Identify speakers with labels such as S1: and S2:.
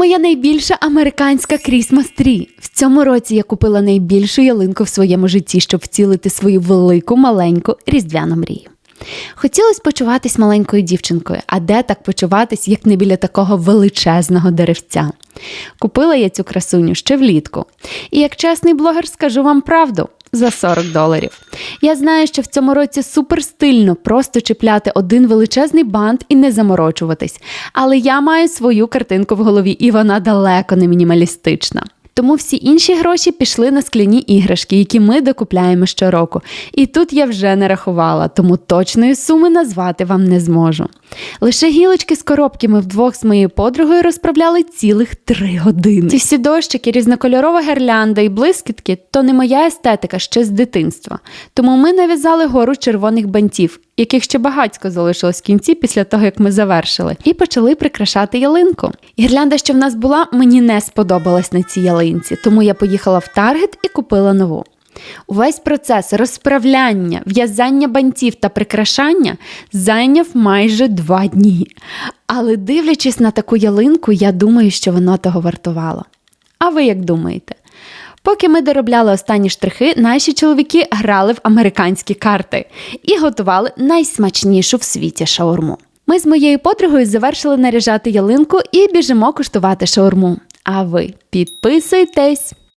S1: Моя найбільша американська Крісмас трі. В цьому році я купила найбільшу ялинку в своєму житті, щоб втілити свою велику маленьку різдвяну мрію. Хотілося почуватись маленькою дівчинкою, а де так почуватись, як не біля такого величезного деревця. Купила я цю красуню ще влітку. І як чесний блогер скажу вам правду. За 40 доларів. Я знаю, що в цьому році супер стильно просто чіпляти один величезний бант і не заморочуватись. Але я маю свою картинку в голові, і вона далеко не мінімалістична. Тому всі інші гроші пішли на скляні іграшки, які ми докупляємо щороку. І тут я вже не рахувала, тому точної суми назвати вам не зможу. Лише гілочки з коробки ми вдвох з моєю подругою розправляли цілих три години. Ці всі дощики, різнокольорова гірлянда і блискітки то не моя естетика ще з дитинства. Тому ми нав'язали гору червоних бантів, яких ще багатько залишилось в кінці після того, як ми завершили, і почали прикрашати ялинку. Гірлянда, що в нас була, мені не сподобалась на цій ялинці, тому я поїхала в Таргет і купила нову. Увесь процес розправляння, в'язання бантів та прикрашання зайняв майже два дні. Але дивлячись на таку ялинку, я думаю, що воно того вартувало. А ви як думаєте? Поки ми доробляли останні штрихи, наші чоловіки грали в американські карти і готували найсмачнішу в світі шаурму. Ми з моєю подругою завершили наряжати ялинку і біжимо куштувати шаурму. А ви підписуйтесь!